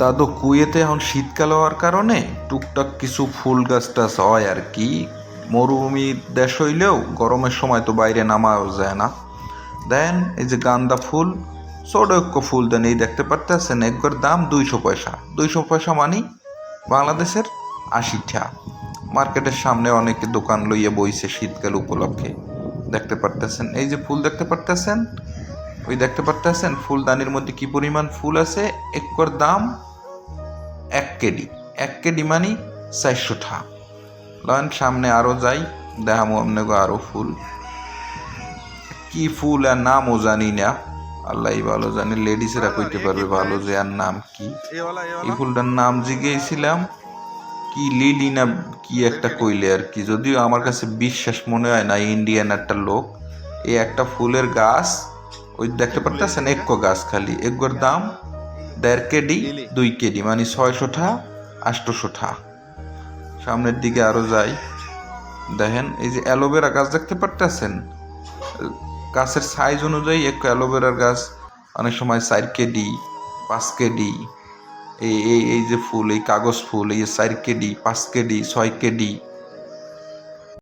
দাদু, কুয়েতে এখন শীতকাল হওয়ার কারণে টুকটাক কিছু ফুল গাছ টাছ হয় আর কি। মরুভূমি দেশ হইলেও গরমের সময় তো বাইরে নামাও যায় না। দেন এই যে গান্দা ফুল ছোট এক ফুল দেন এই দেখতে পারতেছেন, একবার দাম দুইশো পয়সা। দুইশো পয়সা মানি বাংলাদেশের আশি ঠা মার্কেটের সামনে অনেকে দোকান লইয়া বইছে শীতকাল উপলক্ষে। দেখতে পারতেছেন, এই যে ফুল দেখতে পারতেছেন ওই দেখতে পারতেছেন? ফুলদানির মধ্যে কি পরিমাণ ফুল আছে? একর দাম এক কেডি। এক কেডি মানি চারশো ঠা। লন সামনে আরও যাই দেখামো আপনাকে আরও ফুল। কি ফুল আর নামও জানি না। আল্লাহ ভালো জানি লেডিসেরা কইতে পারবে ভালো যে আর নাম কি। এই ফুলটার নাম জিজ্ঞেসছিলাম কি লিলি না কি একটা কইলে আর কি। যদিও আমার কাছে বিশ্বাস মনে হয় না ইন্ডিয়ান একটা লোক। এই একটা ফুলের গাছ ওই দেখতে পারতেছেন এক গাছ খালি। একগোর দাম দেড় কেডি, দুই কেডি মানে ছয়শো ঠা, আটশোশো ঠা। সামনের দিকে আরও যাই। দেখেন, এই যে অ্যালোভেরা গাছ দেখতে পারতেছেন? গাছের সাইজ অনুযায়ী এক অ্যালোভেরার গাছ, অনেক সময় চার কেডি, পাঁচ কেডি, এই এই এই যে ফুল, এই কাগজ ফুল, এই চার কেডি, পাঁচ কেডি, ছয় কেডি